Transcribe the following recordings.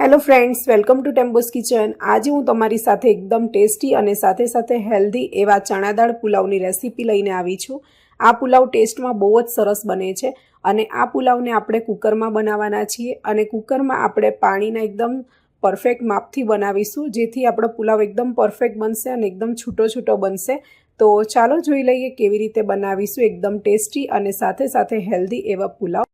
Hello friends welcome to ટેમ્બોસ kitchen આજે હું તમારી સાથે એકદમ ટેસ્ટી અને સાથે સાથે હેલ્ધી એવા ચણા દાળ પુલાવની રેસીપી લઈને આવી છું. આ પુલાવ ટેસ્ટમાં બહુ જ સરસ બને છે અને આ પુલાવને આપણે કુકરમાં બનાવવાના છીએ અને કુકરમાં આપણે પાણીના એકદમ પરફેક્ટ માપથી બનાવીશું, જેથી આપણો પુલાવ એકદમ પરફેક્ટ બનશે અને એકદમ છૂટો છૂટો બનશે. તો ચાલો જોઈ લઈએ કેવી રીતે બનાવીશું એકદમ ટેસ્ટી અને સાથે સાથે હેલ્ધી એવા પુલાવ.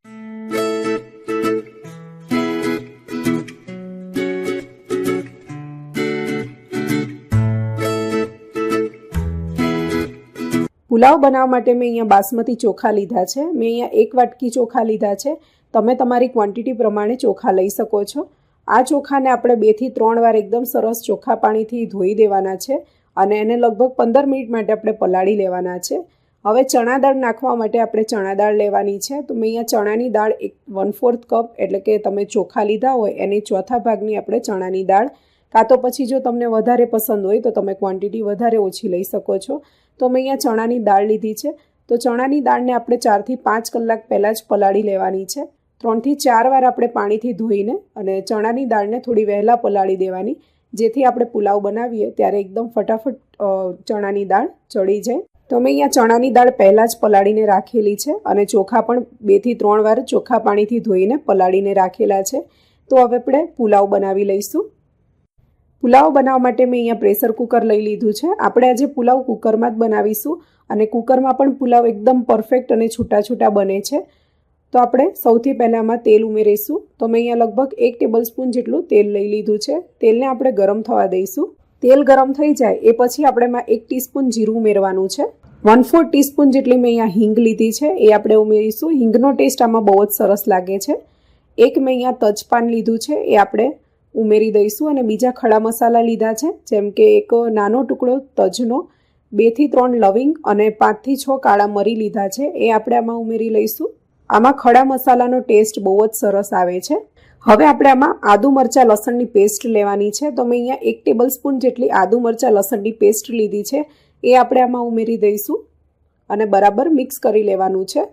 પુલાવ બનાવવા માટે મેં અહીંયા બાસમતી ચોખા લીધા છે. મેં અહીંયા એક વાટકી ચોખા લીધા છે. તમે તમારી ક્વોન્ટિટી પ્રમાણે ચોખા લઈ શકો છો. આ ચોખાને આપણે બેથી ત્રણ વાર એકદમ સરસ ચોખા પાણીથી ધોઈ દેવાના છે અને એને લગભગ પંદર મિનિટ માટે આપણે પલાળી લેવાના છે. હવે ચણા દાળ નાખવા માટે આપણે ચણા દાળ લેવાની છે. તો મેં અહીંયા ચણાની દાળ એક વન ફોર્થ કપ એટલે કે તમે ચોખા લીધા હોય એની ચોથા ભાગની આપણે ચણાની દાળ કાં તો પછી જો તમને વધારે પસંદ હોય તો તમે ક્વોન્ટિટી વધારે ઓછી લઈ શકો છો. તો મેં અહીંયા ચણાની દાળ લીધી છે. તો ચણાની દાળને આપણે ચારથી પાંચ કલાક પહેલાં જ પલાળી લેવાની છે. ત્રણથી ચાર વાર આપણે પાણીથી ધોઈને અને ચણાની દાળને થોડી વહેલા પલાળી દેવાની. જેથી આપણે પુલાવ બનાવીએ ત્યારે એકદમ ફટાફટ ચણાની દાળ ચડી જાય. તો મેં અહીંયા ચણાની દાળ પહેલાં જ પલાળીને રાખેલી છે અને ચોખા પણ બેથી ત્રણ વાર ચોખા પાણીથી ધોઈને પલાળીને રાખેલા છે. તો હવે આપણે પુલાવ બનાવી લઈશું. પુલાવ બનાવવા માટે મેં અહીંયા પ્રેશર કુકર લઈ લીધું છે. આપણે આજે પુલાવ કુકરમાં જ બનાવીશું અને કુકરમાં પણ પુલાવ એકદમ પરફેક્ટ અને છૂટા છૂટા બને છે. તો આપણે સૌથી પહેલાં આમાં તેલ ઉમેરીશું. તો મેં અહીંયા લગભગ એક ટેબલ સ્પૂન જેટલું તેલ લઈ લીધું છે. તેલને આપણે ગરમ થવા દઈશું. તેલ ગરમ થઈ જાય એ પછી આપણે એમાં એક ટીસ્પૂન જીરું ઉમેરવાનું છે. વન ફોર ટીસ્પૂન જેટલી મેં અહીંયા હિંગ લીધી છે. એ આપણે ઉમેરીશું. હિંગનો ટેસ્ટ આમાં બહુ જ સરસ લાગે છે. એક મેં અહીંયા તજપાન લીધું છે. એ આપણે ઉમેરી દઈશું અને બીજા ખડા મસાલા લીધા છે, જેમ કે એક નાનો ટુકડો તજનો બેથી ત્રણ લવિંગ અને પાંચથી છ કાળા મરી લીધા છે, એ આપણે આમાં ઉમેરી લઈશું. આમાં ખડા મસાલાનો ટેસ્ટ બહુ જ સરસ આવે છે. હવે આપણે આમાં આદુ મરચાં લસણની પેસ્ટ લેવાની છે, તો મેં અહીંયા એક ટેબલ સ્પૂન જેટલી આદુ મરચાં લસણની પેસ્ટ લીધી છે, એ આપણે આમાં ઉમેરી દઈશું. અને બરાબર મિક્સ કરી લેવાનું છે.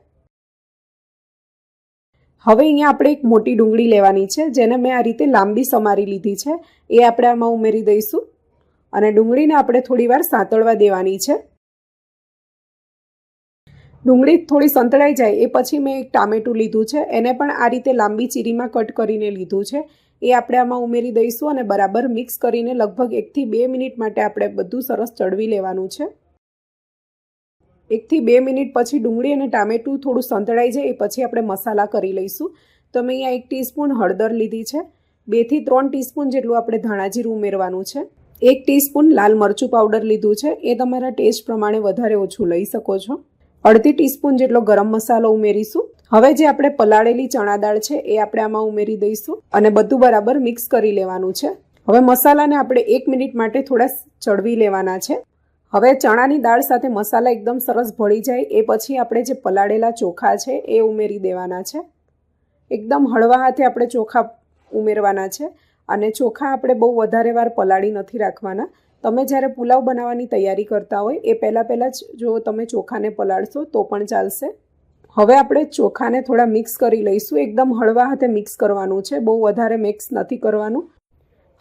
હવે અહીંયા આપણે એક મોટી ડુંગળી લેવાની છે, જેને મેં આ રીતે લાંબી સમારી લીધી છે. એ આપણે આમાં ઉમેરી દઈશું. અને ડુંગળીને આપણે થોડીવાર સાંતળવા દેવાની છે. ડુંગળી થોડી સંતળાઈ જાય, એ પછી મેં એક ટામેટું લીધું છે. એને પણ આ રીતે લાંબી ચીરીમાં કટ કરીને લીધું છે. એ આપણે આમાં ઉમેરી દઈશું અને બરાબર મિક્સ કરીને લગભગ એકથી બે મિનિટ માટે આપણે બધું સરસ ચડવી લેવાનું છે. એકથી બે મિનિટ પછી ડુંગળી અને ટામેટું થોડું સંતળાઈ જાય એ પછી આપણે મસાલા કરી લઈશું. તો મેં અહીંયા એક ટીસ્પૂન હળદર લીધી છે. બેથી ત્રણ ટીસ્પૂન જેટલું આપણે ધાણાજીરું ઉમેરવાનું છે. એક ટીસ્પૂન લાલ મરચું પાવડર લીધું છે. એ તમારા ટેસ્ટ પ્રમાણે વધારે ઓછું લઈ શકો છો. અડધી ટીસ્પૂન જેટલો ગરમ મસાલો ઉમેરીશું. હવે જે આપણે પલાળેલી ચણા દાળ છે એ આપણે આમાં ઉમેરી દઈશું અને બધું બરાબર મિક્સ કરી લેવાનું છે. હવે મસાલાને આપણે એક મિનિટ માટે થોડા ચડવી લેવાના છે. હવે ચણાની દાળ સાથે મસાલા એકદમ સરસ ભળી જાય, એ પછી આપણે જે પલાળેલા ચોખા છે, એ ઉમેરી દેવાના છે. એકદમ હળવા હાથે આપણે ચોખા ઉમેરવાના છે અને ચોખા આપણે બહુ વધારે વાર પલાળી નથી રાખવાના. તમે જ્યારે પુલાવ બનાવવાની તૈયારી કરતા હોય, એ પહેલાં પહેલાં જ જો તમે ચોખાને પલાળશો, તો પણ ચાલશે. હવે આપણે ચોખાને થોડા મિક્સ કરી લઈશું. એકદમ હળવા હાથે મિક્સ કરવાનું છે, બહુ વધારે મિક્સ નથી કરવાનું.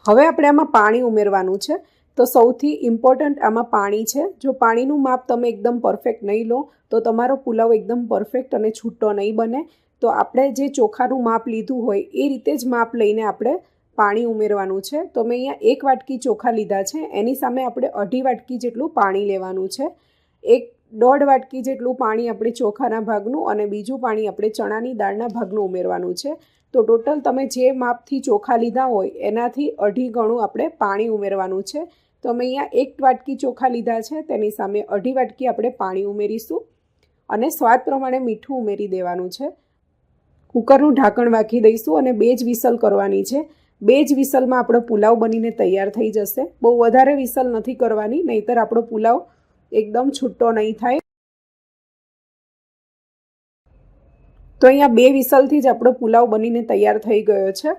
હવે આપણે આમાં પાણી ઉમેરવાનું છે. તો સૌથી ઇમ્પોર્ટન્ટ આમાં પાણી છે. જો પાણીનું માપ તમે એકદમ પરફેક્ટ નહીં લો, તો તમારો પુલાવ એકદમ પરફેક્ટ અને છૂટો નહીં બને. તો આપણે જે ચોખાનું માપ લીધું હોય, એ રીતે જ માપ લઈને આપણે પાણી ઉમેરવાનું છે. તો મેં અહીંયા એક વાટકી ચોખા લીધા છે. એની સામે આપણે અઢી વાટકી જેટલું પાણી લેવાનું છે. એક દોઢ વાટકી જેટલું પાણી આપણે ચોખાના ભાગનું અને બીજું પાણી આપણે ચણાની દાળના ભાગનું ઉમેરવાનું છે. તો ટોટલ તમે જે માપથી ચોખા લીધા હોય, એનાથી અઢી ગણું આપણે પાણી ઉમેરવાનું છે. તો અમે અહીંયા એક વાટકી ચોખા લીધા છે. તેની સામે અઢી વાટકી આપણે પાણી ઉમેરીશું અને સ્વાદ પ્રમાણે મીઠું ઉમેરી દેવાનું છે. કુકરનું ઢાંકણ વાંખી દઈશું અને બે જ વિસલ કરવાની છે. બે જ વિસલમાં આપણો પુલાવ બનીને તૈયાર થઈ જશે. બહુ વધારે વિસલ નથી કરવાની, નહીંતર આપણો પુલાવ એકદમ છૂટો નહીં થાય. તો અહીંયા બે વિસલથી જ આપણો પુલાવ બનીને તૈયાર થઈ ગયો છે.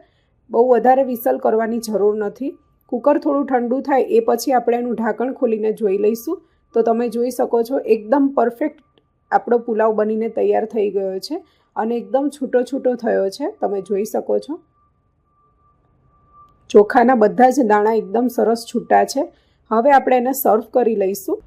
બહુ વધારે વિસલ કરવાની જરૂર નથી. કુકર થોડું ઠંડુ થાય એ પછી આપણે એનું ઢાંકણ ખોલીને જોઈ લઈશું. તો તમે જોઈ શકો છો, એકદમ પરફેક્ટ આપણો પુલાવ બનીને તૈયાર થઈ ગયો છે અને એકદમ છૂટો છૂટો થયો છે. તમે જોઈ શકો છો. ચોખાના બધા જ દાણા એકદમ સરસ છૂટા છે. હવે આપણે એને સર્વ કરી લઈશું.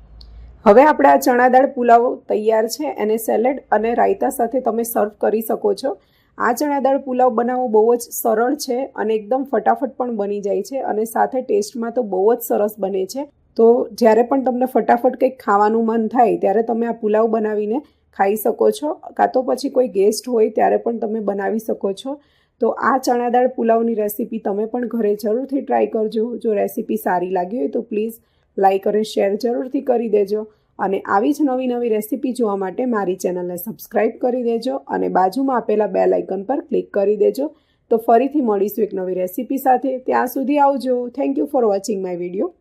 હવે આપણે આ ચણા દાળ પુલાવ તૈયાર છે, એને સેલેડ અને રાયતા સાથે તમે સર્વ કરી શકો છો. આ ચણા દાળ પુલાવ બનાવવો બહુ જ સરળ છે અને એકદમ ફટાફટ પણ બની જાય છે અને સાથે ટેસ્ટમાં તો બહુ જ સરસ બને છે. તો જ્યારે પણ તમને ફટાફટ કંઈક ખાવાનું મન થાય ત્યારે તમે આ પુલાવ બનાવીને ખાઈ શકો છો, કાં તો પછી કોઈ ગેસ્ટ હોય ત્યારે પણ તમે બનાવી શકો છો. તો આ ચણા દાળ પુલાવની રેસીપી તમે પણ ઘરે જરૂરથી ટ્રાય કરજો. જો રેસીપી સારી લાગી હોય તો પ્લીઝ લાઇક અને શેર જરૂરથી કરી દેજો. અને આવી જ નવી નવી રેસીપી જોવા માટે મારી ચેનલને સબસ્ક્રાઈબ કરી દેજો અને બાજુમાં આપેલા બે લાઇકન પર ક્લિક કરી દેજો. તો ફરીથી મળીશું એક નવી રેસીપી સાથે. ત્યાં સુધી આવજો. Thank you for watching my video